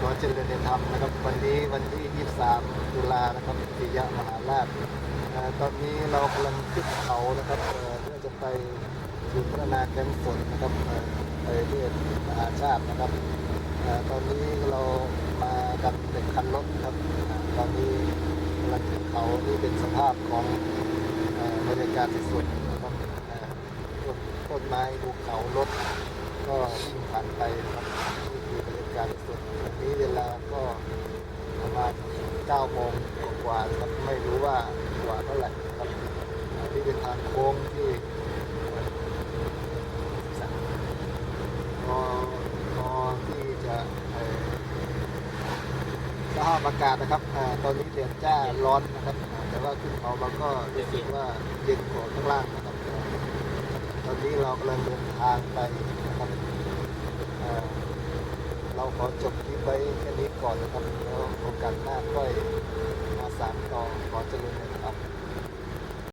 ขอเจริญในธรรมนะครับ วันนี้วันที่ 23 ตุลานะครับปิยมหาราชตอนนี้เรากำลังขึ้นเขานะครับเพื่อจะไปศูนย์พัฒนาแคมป์ฝนนะครับไปเรียนมหาชาตินะครับตอนนี้เรามากันเป็นคันรถครับ ตอนนี้กำลังขึ้นเขานี่เป็นสภาพของอ่อบรรยากาศสดๆนะครับต้นไม้ภูเขารถก็วิ่งผ่านไปครับนี่คือบรรยากาศสดวันนี้เวลาก็ประมาณ 9โมงกว่าครับไม่รู้ว่ากว่าเท่าไหร่นะครับอันนี่เป็นทางโค้งที่พอพอที่จะสภาพอากาศนะครับอตอนนี้เดือนจ้าร้อนนะครับ แต่ว่าขึ้นเขามันก็รู้สึกว่าเย็นกว่าข้างล่างนะครับ ตอนนี้เรากำลังเดินทางไปนะครับ ขอจบคลิปไว้แค่นี้ก่อนนะครับแล้วโอกาสหน้าค่อย